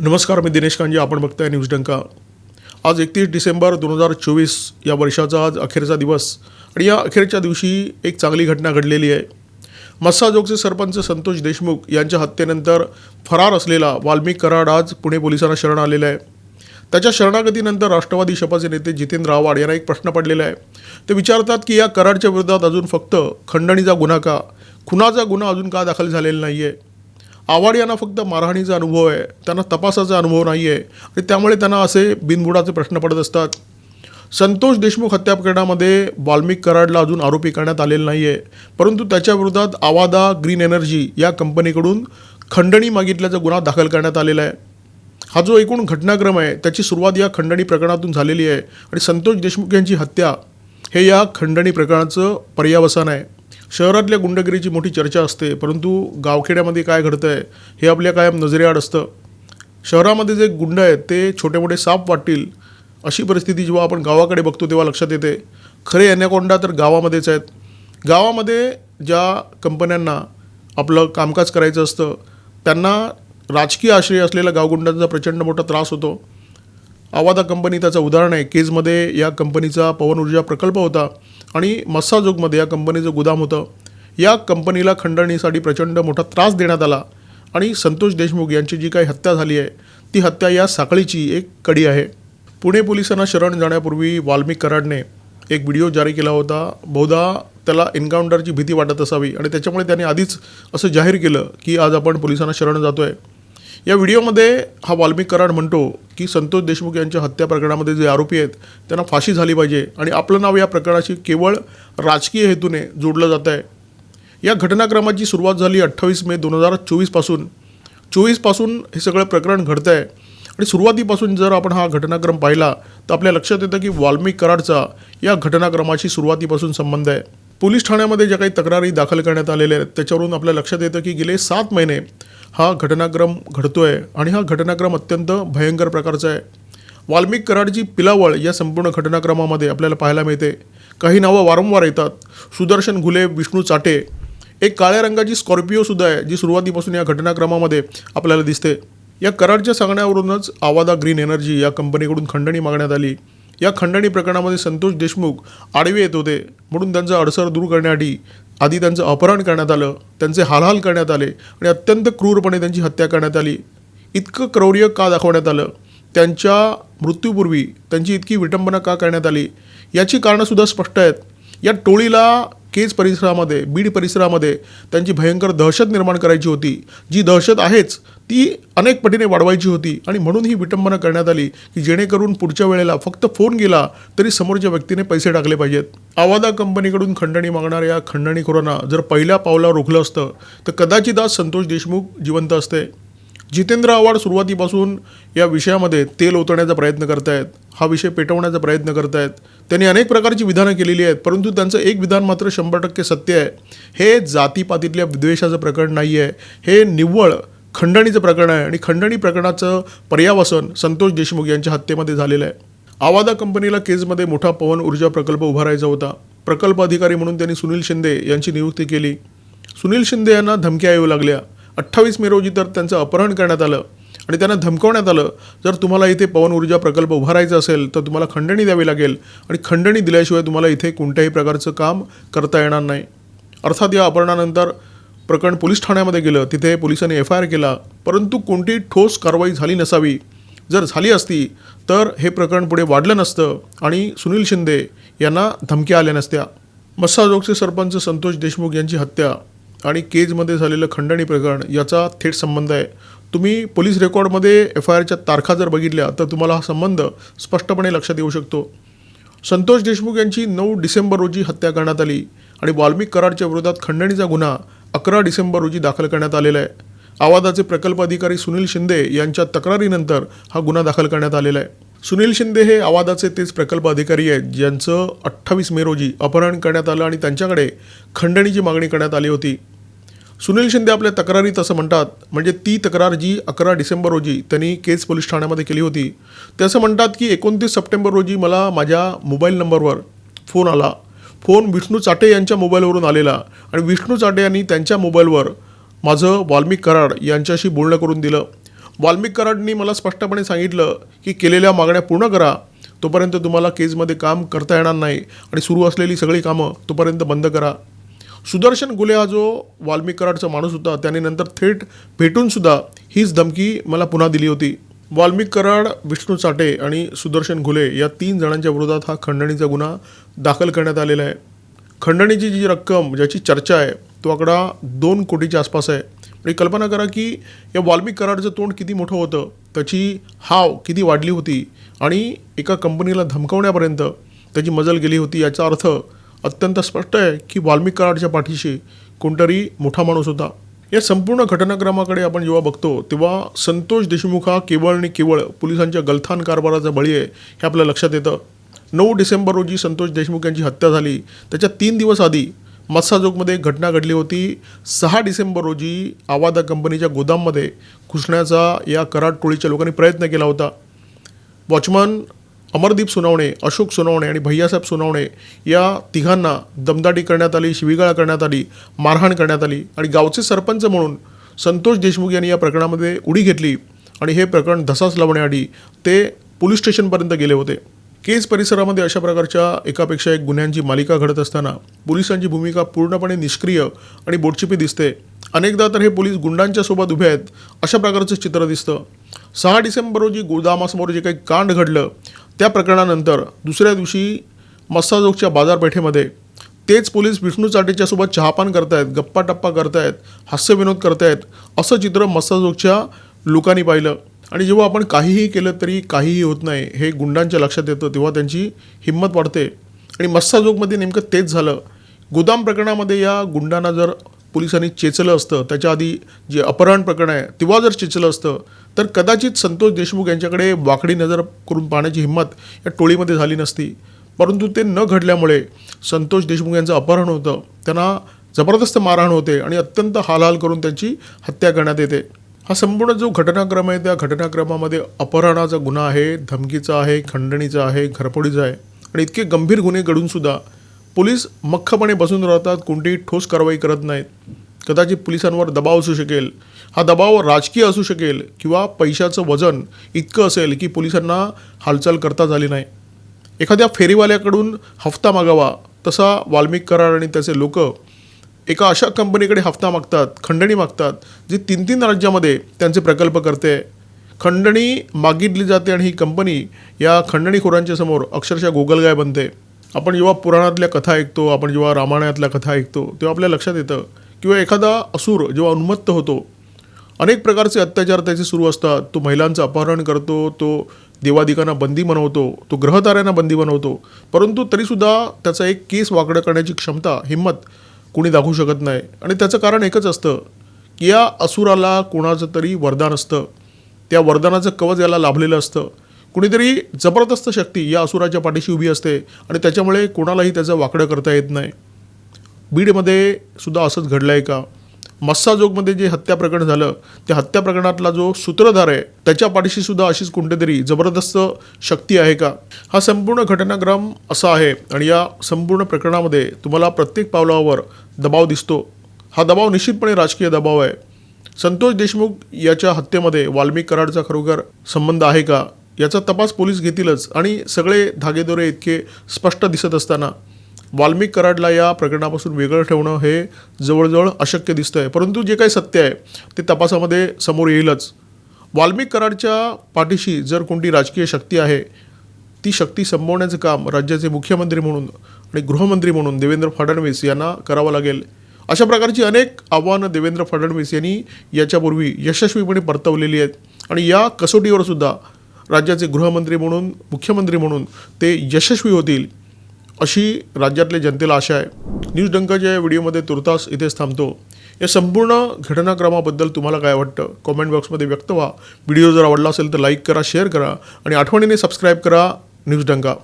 नमस्कार मी दिनेश कांजी आपण बघताय न्यूज डंका. आज एकतीस डिसेंबर दोन हजार चोवीस या वर्षाचा आज अखेरचा दिवस आणि या अखेरच्या दिवशी एक चांगली घटना घडलेली आहे. मस्साजोगचे सरपंच संतोष देशमुख यांच्या हत्येनंतर फरार असलेला वाल्मिक कराड आज पुणे पोलिसांना शरण आलेला आहे. त्याच्या शरणागतीनंतर राष्ट्रवादी शपाचे नेते जितेंद्र आव्हाड यांना एक प्रश्न पडलेला आहे. ते विचारतात की या कराडच्या विरोधात अजून फक्त खंडणीचा गुन्हा का? खुनाचा गुन्हा अजून का दाखल झालेला नाही आहे आव्हाड यांना फक्त मारहाणीचा अनुभव आहे. त्यांना तपासाचा अनुभव नाही आहे आणि त्यामुळे त्यांना असे बिनबुडाचे प्रश्न पडत असतात. संतोष देशमुख हत्या प्रकरणामध्ये वाल्मिक कराडला अजून आरोपी करण्यात आलेला नाही आहे परंतु त्याच्या विरोधात आवादा ग्रीन एनर्जी या कंपनीकडून खंडणी मागितल्याचा गुन्हा दाखल करण्यात आलेला आहे. हा जो एकूण घटनाक्रम आहे त्याची सुरुवात या खंडणी प्रकरणातून झालेली आहे. आणि संतोष देशमुख यांची हत्या हे या खंडणी प्रकरणाचं पर्यावसान आहे. शहरातल्या गुंडगिरीची मोठी चर्चा असते परंतु गावखेड्यामध्ये काय घडतं आहे हे आपल्या कायम नजरेआड असतं. शहरामध्ये जे गुंड आहेत ते छोटे मोठे साप वाटतील अशी परिस्थिती जेव्हा आपण गावाकडे बघतो तेव्हा लक्षात येते. खरे एनॅकोंडा तर गावामध्येच आहेत. गावामध्ये ज्या कंपन्यांना आपलं कामकाज करायचं असतं त्यांना राजकीय आश्रय असलेल्या गावगुंडांचा प्रचंड मोठा त्रास होतो. आवादा कंपनी त्याचं उदाहरण आहे केजमध्ये या कंपनीचा पवन ऊर्जा प्रकल्प होता. आणि मस्साजोगमध्ये या कंपनीचं गुदाम होतं. या कंपनीला खंडणीसाठी प्रचंड मोठा त्रास देण्यात आला आणि संतोष देशमुख यांची जी काही हत्या झाली आहे ती हत्या या साखळीची एक कडी आहे. पुणे पोलिसांना शरण जाण्यापूर्वी वाल्मिक कराडने एक व्हिडिओ जारी केला होता. बहुधा त्याला एन्काउंटरची भीती वाटत असावी आणि त्याच्यामुळे त्याने आधीच असं जाहीर केलं की आज आपण पोलिसांना शरण जातो आहे या व्हिडिओमध्ये हा वाल्मिक कराड म्हणतो की संतोष देशमुख यांच्या हत्या प्रकरणामध्ये जे आरोपी आहेत त्यांना फाशी झाली पाहिजे आणि आपलं नाव या प्रकरणाशी केवळ राजकीय हेतूने जोडलं जात आहे. या घटनाक्रमाची सुरुवात झाली अठ्ठावीस मे दोन हजार चोवीसपासून चोवीसपासून हे सगळं प्रकरण घडतं आहे आणि सुरुवातीपासून जर आपण हा घटनाक्रम पाहिला तर आपल्या लक्षात येतं की वाल्मिक कराडचा या घटनाक्रमाशी सुरुवातीपासून संबंध आहे. पोलीस ठाण्यामध्ये ज्या काही तक्रारी दाखल करण्यात आलेल्या आहेत त्याच्यावरून आपल्या लक्षात येतं की गेले सात महिने हा घटनाक्रम घडतो आहे आणि हा घटनाक्रम अत्यंत भयंकर प्रकारचा आहे. वाल्मिक कराडची पिलावळ या संपूर्ण घटनाक्रमामध्ये आपल्याला पाहायला मिळते. काही नावं वारंवार येतात. सुदर्शन घुले विष्णू चाटे एक काळ्या रंगाची स्कॉर्पिओसुद्धा आहे जी सुरुवातीपासून या घटनाक्रमामध्ये आपल्याला दिसते. या कराडच्या सांगण्यावरूनच आवादा ग्रीन एनर्जी या कंपनीकडून खंडणी मागण्यात आली. या खंडणी प्रकरणामध्ये संतोष देशमुख आडवे येत होते. म्हणून त्यांचा अडसर दूर करण्यासाठी आधी त्यांचं अपहरण करण्यात आलं त्यांचे हालहाल करण्यात आले आणि अत्यंत क्रूरपणे त्यांची हत्या करण्यात आली. इतकं क्रौर्य का दाखवण्यात आलं? त्यांच्या मृत्यूपूर्वी त्यांची इतकी विटंबना का करण्यात आली? याची कारणंसुद्धा स्पष्ट आहेत. या टोळीला केज परिसरामध्ये बीड परिसरामध्ये त्यांची भयंकर दहशत निर्माण करायची होती. जी दहशत आहेच ती अनेक पटीने वाढवायची होती. आणि म्हणून ही विटंबना करण्यात आली की जेणेकरून पुढच्या वेळेला फक्त फोन गेला तरी समोरच्या व्यक्तीने पैसे टाकले पाहिजेत. आवादा कंपनीकडून खंडणी मागणाऱ्या खंडणीखोरांना जर पहिल्या पावला रोखलं असतं तर कदाचित आज संतोष देशमुख जिवंत असते. जितेंद्र आव्हाड सुरुवातीपासून या विषयामध्ये तेल ओतण्याचा प्रयत्न करतायत. हा विषय पेटवण्याचा प्रयत्न करतायत. त्यांनी अनेक प्रकारची विधानं केलेली आहेत परंतु त्यांचं एक विधान मात्र शंभर टक्के सत्य आहे. हे जातीपातीतल्या विद्वेषाचं प्रकरण नाही आहे हे निव्वळ खंडणीचं प्रकरण आहे आणि खंडणी प्रकरणाचं पर्यावसन संतोष देशमुख यांच्या हत्येमध्ये झालेलं आहे. आवादा कंपनीला केजमध्ये मोठा पवन ऊर्जा प्रकल्प उभारायचा होता. प्रकल्प अधिकारी म्हणून त्यांनी सुनील शिंदे यांची नियुक्ती केली. सुनील शिंदे यांना धमक्या येऊ लागल्या. अठ्ठावीस मे रोजी तर त्यांचं अपहरण करण्यात आलं. आणि त्यांना धमकवण्यात आलं जर तुम्हाला इथे पवन ऊर्जा प्रकल्प उभारायचा असेल तर तुम्हाला खंडणी द्यावी लागेल. आणि खंडणी दिल्याशिवाय तुम्हाला इथे कोणत्याही प्रकारचं काम करता येणार नाही. अर्थात या अपहरणानंतर प्रकरण पोलीस ठाण्यामध्ये गेलं तिथे पोलिसांनी एफ आय आर केला परंतु कोणतीही ठोस कारवाई झाली नसावी. जर झाली असती तर हे प्रकरण पुढे वाढलं नसतं आणि सुनील शिंदे यांना धमक्या आल्या नसत्या. मस्साजोगचे सरपंच संतोष देशमुख यांची हत्या आणि केजमध्ये झालेलं खंडणी प्रकरण याचा थेट संबंध आहे. तुम्ही पोलीस रेकॉर्डमध्ये एफ आय आरच्या तारखा जर बघितल्या तर तुम्हाला हा संबंध स्पष्टपणे लक्षात येऊ शकतो. संतोष देशमुख यांची नऊ डिसेंबर रोजी हत्या करण्यात आली आणि वाल्मिक कराडच्या विरोधात खंडणीचा गुन्हा अकरा डिसेंबर रोजी दाखल करण्यात आलेला आहे. आवादाचे प्रकल्प अधिकारी सुनील शिंदे यांच्या तक्रारीनंतर हा गुन्हा दाखल करण्यात आलेला आहे. सुनील शिंदे हे आवादाचे तेच प्रकल्प अधिकारी आहेत ज्यांचं अठ्ठावीस मे रोजी अपहरण करण्यात आलं आणि त्यांच्याकडे खंडणीची मागणी करण्यात आली होती. सुनील शिंदे आपल्या तक्रारीत असं म्हणतात म्हणजे ती तक्रार जी अकरा डिसेंबर रोजी त्यांनी केज पोलीस ठाण्यामध्ये केली होती ते असं म्हणतात की एकोणतीस सप्टेंबर रोजी मला माझ्या मोबाईल नंबरवर फोन आला. फोन विष्णू चाटे यांच्या मोबाईलवरून आलेला आणि विष्णू चाटे यांनी त्यांच्या मोबाईलवर माझं वाल्मिक कराड यांच्याशी बोलणं करून दिलं. वाल्मिक कराडनी मला स्पष्टपणे सांगितलं की केलेल्या मागण्या पूर्ण करा तोपर्यंत तुम्हाला केजमध्ये काम करता येणार नाही आणि सुरू असलेली सगळी कामं तोपर्यंत बंद करा. सुदर्शन गुले हा जो वाल्मिक कराडचा माणूस होता. त्याने नंतर थेट भेटूनसुद्धा हीच धमकी मला पुन्हा दिली होती. वाल्मिक कराड विष्णू चाटे आणि सुदर्शन घुले या तीन जणांच्या विरोधात हा खंडणीचा गुन्हा दाखल करण्यात आलेला आहे. खंडणीची जी रक्कम ज्याची चर्चा आहे तो आकडा दोन कोटीच्या आसपास आहे. म्हणजे कल्पना करा की या वाल्मिक कराडचं तोंड किती मोठं होतं त्याची हाव किती वाढली होती आणि एका कंपनीला धमकवण्यापर्यंत त्याची मजल गेली होती याचा अर्थ अत्यंत स्पष्ट आहे की वाल्मिक कराडच्या पाठीशी कोणतरी मोठा माणूस होता. या संपूर्ण घटनाक्रमाकडे आपण जेव्हा बघतो तेव्हा संतोष देशमुख हा केवळ आणि केवळ पोलिसांच्या गलथान कारभाराचा बळी आहे हे आपल्या लक्षात येतं. नऊ डिसेंबर रोजी संतोष देशमुख यांची हत्या झाली. त्याच्या तीन दिवस आधी मत्साजोगमध्ये एक घटना घडली होती. सहा डिसेंबर रोजी आवादा कंपनीच्या गोदाममध्ये घुसण्याचा या कराड टोळीच्या लोकांनी प्रयत्न केला होता. वॉचमन अमरदीप सुनावणे अशोक सुनावणे आणि भैयासाहेब सुनावणे या तिघांना दमदाटी करण्यात आली शिवीगाळा करण्यात आली मारहाण करण्यात आली आणि गावचे सरपंच म्हणून संतोष देशमुख यांनी या प्रकरणामध्ये उडी घेतली आणि हे प्रकरण धसास लावण्याआधी ते पोलीस स्टेशनपर्यंत गेले होते. केस परिसरामध्ये अशा प्रकारच्या एकापेक्षा एक गुन्ह्यांची मालिका घडत असताना पोलिसांची भूमिका पूर्णपणे निष्क्रिय आणि बोटचिपी दिसते. अनेकदा तर हे पोलीस गुंडांच्या सोबत उभे आहेत अशा प्रकारचं चित्र दिसतं. सहा डिसेंबर रोजी गोदामासमोर जे काही कांड घडलं त्या प्रकरणानंतर दुसऱ्या दिवशी मस्साजोगच्या बाजारपेठेमध्ये तेच पोलीस विष्णू चाटेच्यासोबत चहापान करतायत गप्पा टप्पा करतायत हास्यविनोद करतायत असं चित्र मस्साजोगच्या लोकांनी पाहिलं. आणि जेव्हा आपण काहीही केलं तरी काहीही होत नाही हे गुंडांच्या लक्षात येतं तेव्हा त्यांची हिंमत वाढते. आणि मस्साजोगमध्ये नेमकं तेच झालं. गोदाम प्रकरणामध्ये या गुंडांना जर पोलिसांनी चेचलं असतं. त्याच्या आधी जे अपहरण प्रकरण आहे तेव्हा जर चेचलं असतं तर कदाचित संतोष देशमुख यांच्याकडे वाकडी नजर करून पाहण्याची हिंमत या टोळीमध्ये झाली नसती. परंतु ते न घडल्यामुळे संतोष देशमुख यांचं अपहरण होतं. त्यांना जबरदस्त मारहाण होते आणि अत्यंत हालहाल करून त्यांची हत्या करण्यात येते. हा संपूर्ण जो घटनाक्रम आहे त्या घटनाक्रमामध्ये अपहरणाचा गुन्हा आहे धमकीचा आहे खंडणीचा आहे घरफोडीचा आहे आणि इतके गंभीर गुन्हे घडूनसुद्धा पोलीस मख्खपणे बसून राहतात कोणतीही ठोस कारवाई करत नाहीत. कदाचित पोलिसांवर दबाव असू शकेल. हा दबाव राजकीय असू शकेल किंवा पैशाचं वजन इतकं असेल की पोलिसांना हालचाल करता झाली नाही. एखाद्या फेरीवाल्याकडून हफ्ता मागावा तसा वाल्मिक करार आणि त्याचे लोक एका अशा कंपनीकडे हफ्ता मागतात खंडणी मागतात जी तीन तीन राज्यामध्ये त्यांचे प्रकल्प करते. खंडणी मागितली जाते आणि ही कंपनी या खंडणीखोरांच्या समोर अक्षरशः गोगलगाय बनते. आपण जेव्हा पुराणातल्या कथा ऐकतो आपण जेव्हा रामायणातल्या कथा ऐकतो तेव्हा आपल्या लक्षात येतं किंवा एखादा असुर जेव्हा उन्मत्त होतो अनेक प्रकारचे अत्याचार त्याचे सुरू असतात. तो महिलांचं अपहरण करतो तो देवादिकांना बंदी बनवतो तो ग्रहताऱ्यांना बंदी बनवतो. परंतु तरीसुद्धा त्याचा एक केस वाकडं करण्याची क्षमता हिंमत कोणी दाखवू शकत नाही. आणि त्याचं कारण एकच असतं की या असुराला कोणाचं तरी वरदान असतं. त्या वरदानाचं कवच याला लाभलेलं असतं. कुणीतरी जबरदस्त शक्ती या असुराच्या पाठीशी उभी असते आणि त्याच्यामुळे कोणालाही त्याचं वाकडं करता येत नाही. बीडमध्ये सुद्धा असंच घडलं आहे का मस्साजोगमध्ये जे हत्या प्रकरण झालं त्या हत्या प्रकरणातला जो सूत्रधार आहे त्याच्या पाठीशी सुद्धा अशीच कोणतीतरी जबरदस्त शक्ती आहे का? हा संपूर्ण घटनाक्रम असा आहे आणि या संपूर्ण प्रकरणामध्ये तुम्हाला प्रत्येक पावलावर दबाव दिसतो. हा दबाव निश्चितपणे राजकीय दबाव आहे. संतोष देशमुख याच्या हत्येमध्ये वाल्मिक कराडचा खरोखर संबंध आहे का? याचा तपास पोलीस घेतीलच आणि सगळे धागेदोरे इतके स्पष्ट दिसत असताना वाल्मिक कराडला या प्रकरणापासून वेगळं ठेवणं हे जवळजवळ अशक्य दिसतं आहे परंतु जे काही सत्य आहे ते तपासामध्ये समोर येईलच. वाल्मिक कराडच्या पाठीशी जर कोणती राजकीय शक्ती आहे ती शक्ती संपवण्याचं काम राज्याचे मुख्यमंत्री म्हणून आणि गृहमंत्री म्हणून देवेंद्र फडणवीस यांना करावं लागेल. अशा प्रकारची अनेक आव्हानं देवेंद्र फडणवीस यांनी याच्यापूर्वी यशस्वीपणे परतवलेली आहेत. आणि या कसोटीवर सुद्धा राज्याचे गृहमंत्री म्हणून मुख्यमंत्री म्हणून ते यशस्वी होतील अशी राज्यातल्या जनतेला आशा आहे. न्यूज डंकाच्या या व्हिडिओमध्ये तुर्तास इथेच थांबतो. या संपूर्ण घटनाक्रमाबद्दल तुम्हाला काय वाटतं? कॉमेंट बॉक्समध्ये व्यक्त व्हा. व्हिडिओ जर आवडला असेल तर लाईक करा शेअर करा आणि आठवणीने सबस्क्राईब करा न्यूज डंका.